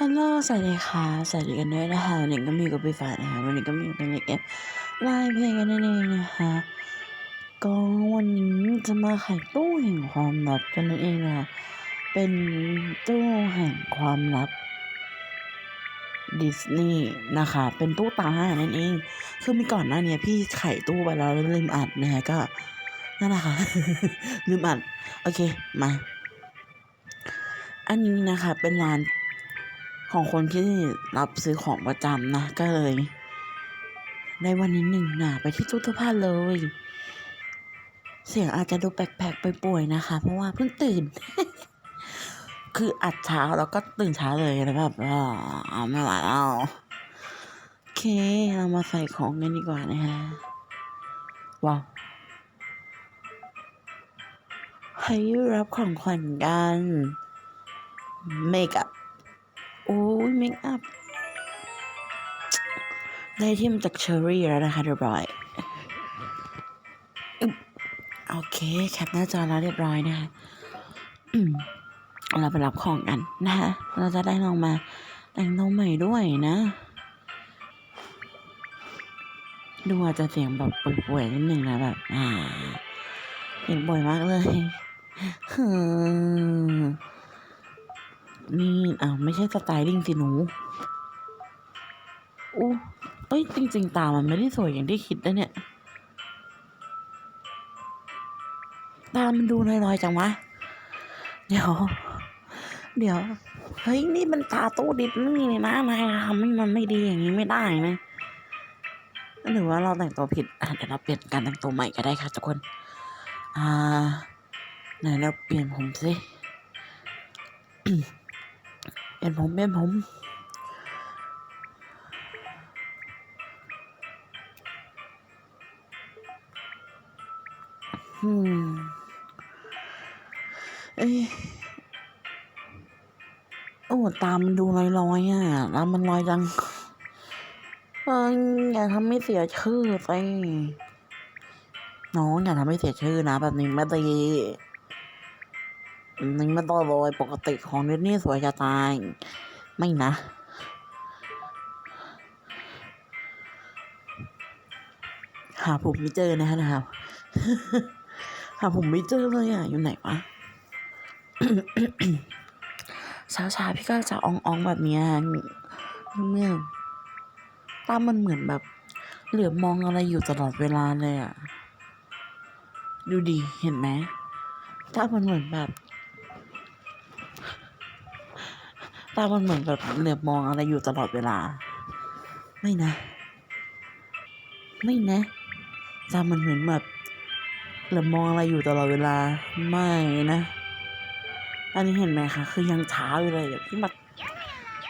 ฮัลโหล สวัสดีค่ะ สวัสดีกันด้วยนะคะวันนี้ก็มีกับพี่ฟ้านะคะ วันนี้ก็มีเป็นเกมไลฟ์เพลงกันนั่นเองนะคะ ก็วันนี้จะมาไขตู้แห่งความลับกันนั่นเองนะคะเป็นตู้แห่งความลับดิสนีย์นะคะ เป็นตู้ตานั่นเอง คือมีก่อนหน้านี้พี่ไขตู้ไปแล้วแล้วลืมอัดนะคะก็นั่นแหละค่ะ ลืมอัด โอเค มา อันนี้นะคะ เป็นร้าน ของคนที่รับซื้อของประจำนะ ก็เลย ในวันนี้หนึ่งนาไปที่ตู้เสื้อผ้าเลย เสียงอาจจะดูแปลกๆไปป่วยนะคะ เพราะว่าเพิ่งตื่น คืออัดเช้าแล้วก็ตื่นเช้าเลยแล้วแบบอ๋อไม่ไหวแล้วโอเคเรามาใส่ของกันดีกว่านะคะว้าวให้รับของขวัญกันเมคอัพ โอ้ยเมคอัพได้ที่มาจากเชอรี่แล้วนะคะเรียบร้อยโอเค แคปหน้าจอแล้วเรียบร้อยนะคะเราไปรับของกันนะคะเราจะได้ลองมาแต่งตัวใหม่ด้วยนะ ดูอาจจะเสียงแบบป่วยๆนิดนึงนะแบบ อ่าเสียงบ่อยมากเลยฮึม นี่ อ้าวไม่ใช่สไตลิ่งสิหนูอู้เอ้ยจริง ๆ ตามันไม่ได้สวยอย่างที่คิดนะเนี่ย ตามันดูลอยๆจังวะ เดี๋ยว เดี๋ยว เฮ้ย นี่มันตาตู้ดิบนี่เลยนะนายทำให้มันไม่ดีอย่างนี้ไม่ได้นะหรือว่าเราแต่งตัวผิดอะเดี๋ยวเราเปลี่ยนการแต่งตัวใหม่ก็ได้ค่ะทุกคน อ่าไหนเราเปลี่ยนผมสิ เปลี่ยนผมเปลี่ยนผมอืมเอ้ยโอ้ตามมันดูลอยๆอะตามมันลอยจังเอ้ยอย่าทำให้เสียชื่อสิน้องอย่าทำให้เสียชื่อนะแบบนี้ไม่ดี นี่ไม่ต้องเลยปกติของดิสนี่สวยจะตาย ไม่นะหาผมไม่เจอนะนะครับ หาผมไม่เจอเลยอะ อยู่ไหนวะเช้าชาพี่ก็จะอ่องๆแบบเนี้ยเมื่อตามันเหมือนแบบ เหลือบมองอะไรอยู่ตลอดเวลาเลยอะ ดูดีเห็นไหมตามันเหมือนแบบ ตามันเหมือนแบบเหลือบมองอะไรอยู่ตลอดเวลา ไม่นะ ไม่นะตามันเหมือนแบบเหลือบมองอะไรอยู่ตลอดเวลา ไม่นะ อันนี้เห็นไหมคะ คือยังเช้าอยู่เลยอะพี่มา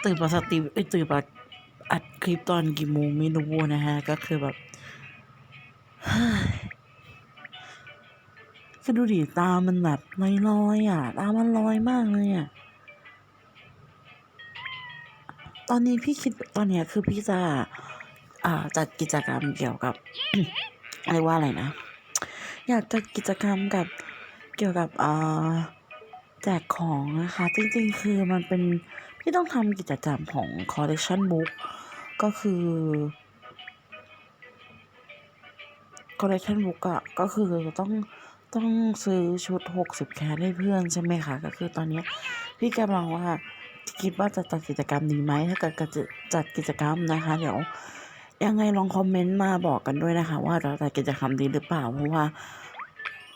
ตื่นมาสตรีมเอ้ยตื่นมาอัดคลิปตอนกี่โมงไม่รู้นะฮะ ก็คือแบบเฮ้ยก็ดูดิตามันแบบลอยๆอะ ตามันลอยมากเลยอะ ตอนนี้พี่คิดตอนเนี้ยคือพี่จะอ่าจัดกิจกรรมเกี่ยวกับเรียกว่าอะไรนะ อยากจัดกิจกรรมกับเกี่ยวกับอ่าแจกของนะคะ จริงๆ คือมันเป็นพี่ต้องทำกิจกรรมของ collection book ก็คือ collection book อะก็คือต้องต้องซื้อชุด 60 แคสให้เพื่อนใช่ไหมคะ ก็คือตอนนี้พี่กำลังว่า คิดว่าจะจัดกิจกรรมดีไหมถ้าเกิดจะจัดกิจกรรมนะคะ เดี๋ยวยังไงลองคอมเมนต์มาบอกกันด้วยนะคะ ว่าเราจัดกิจกรรมดีหรือเปล่าเพราะว่า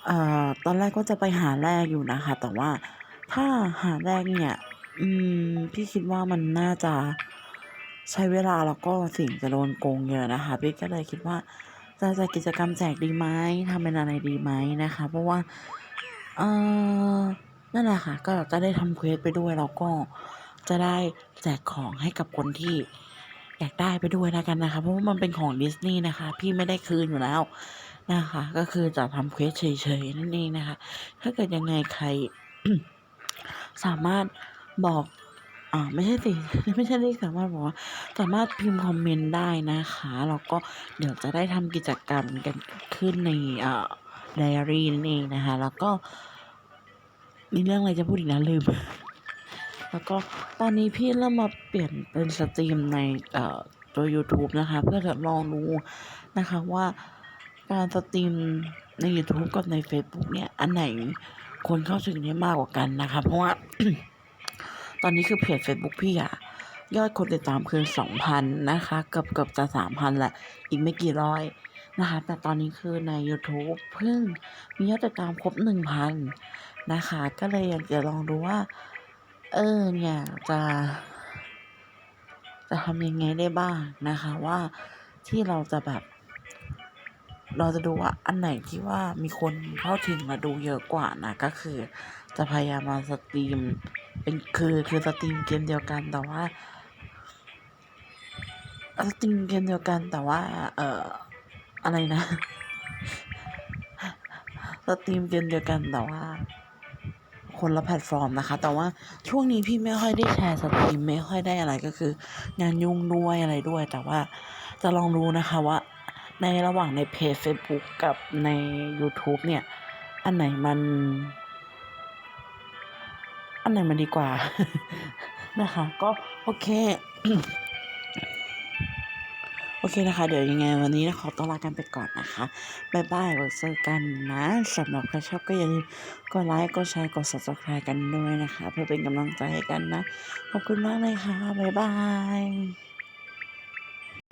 เอ่อตอนแรกก็จะไปหาแรกอยู่นะคะ แต่ว่าถ้าหาแรกเนี่ย อืม พี่คิดว่ามันน่าจะใช้เวลาแล้วก็สิ่งจะโดนโกงเยอะนะคะ พี่ก็เลยคิดว่าจะจัดกิจกรรมแจกดีไหมทำเป็นอะไรดีไหมนะคะ เพราะว่าเออนั่นแหละค่ะ ก็จะได้ทำเควสไปด้วยแล้วก็ จะได้แจกของให้กับคนที่อยากได้ไปด้วยแล้วกันนะคะ เพราะว่ามันเป็นของดิสนีย์นะคะ พี่ไม่ได้คืนอยู่แล้วนะคะ ก็คือจะทำเควสเฉยๆนั่นเองนะคะ ถ้าเกิดยังไงใคร สามารถบอกอ่าไม่ใช่สิไม่ใช่เรียกสามารถบอกว่า สามารถพิมพ์คอมเมนต์ได้นะคะแล้วก็เดี๋ยวจะได้ทำกิจกรรมกันขึ้นในอ่าไดอารี่นั่นเองนะคะ แล้วก็มีเรื่องอะไรจะพูดอีกนะลืม แล้วก็ตอนนี้พี่เริ่มมาเปลี่ยนเป็นสตรีมในเอ่อตัวยูทูบนะคะ เพื่อทดลองดูนะคะว่าการสตรีมในยูทูบกับในเฟซบุ๊กเนี่ย อันไหนคนเข้าถึงได้มากกว่ากันนะคะ เพราะว่า ตอนนี้คือเพจ Facebook พี่อะยอดคนติดตามคือสองพันนะคะ เกือบเกือบจะสามพันแหละ อีกไม่กี่ร้อยนะคะ แต่ตอนนี้คือใน YouTube เพิ่งมียอดติดตามครบหนึ่งพันนะคะ ก็เลยอยากจะลองดูว่า เออเนี่ยจะจะทำยังไงได้บ้างนะคะว่าที่เราจะแบบ เราจะดูว่าอันไหนที่ว่ามีคนเข้าถึงมาดูเยอะกว่านะก็คือ จะพยายามมาสตรีม เป็นคือคือสตรีมเกมเดียวกันแต่ว่าสตรีมเกมเดียวกันแต่ว่า เอ่ออะไรนะสตรีมเกมเดียวกันแต่ว่า คนละแพลตฟอร์มนะคะ แต่ว่าช่วงนี้พี่ไม่ค่อยได้แชร์สตรีมไม่ค่อยได้อะไรก็คือ งานยุ่งด้วยอะไรด้วย แต่ว่าจะลองดูนะคะว่า ในระหว่างในเพจ Facebook กับใน YouTube เนี่ย อันไหนมัน อันไหนมันดีกว่า นะคะ ก็โอเค โอเคนะคะ เดี๋ยวยังไงวันนี้ขอต้องลากันไปก่อนนะคะบ๊ายบายไว้เจอกันนะสำหรับใครชอบก็อย่าลืมกดไลค์กดแชร์กด subscribe กันด้วยนะคะ เพื่อเป็นกำลังใจให้กันนะ ขอบคุณมากเลยค่ะบ๊ายบาย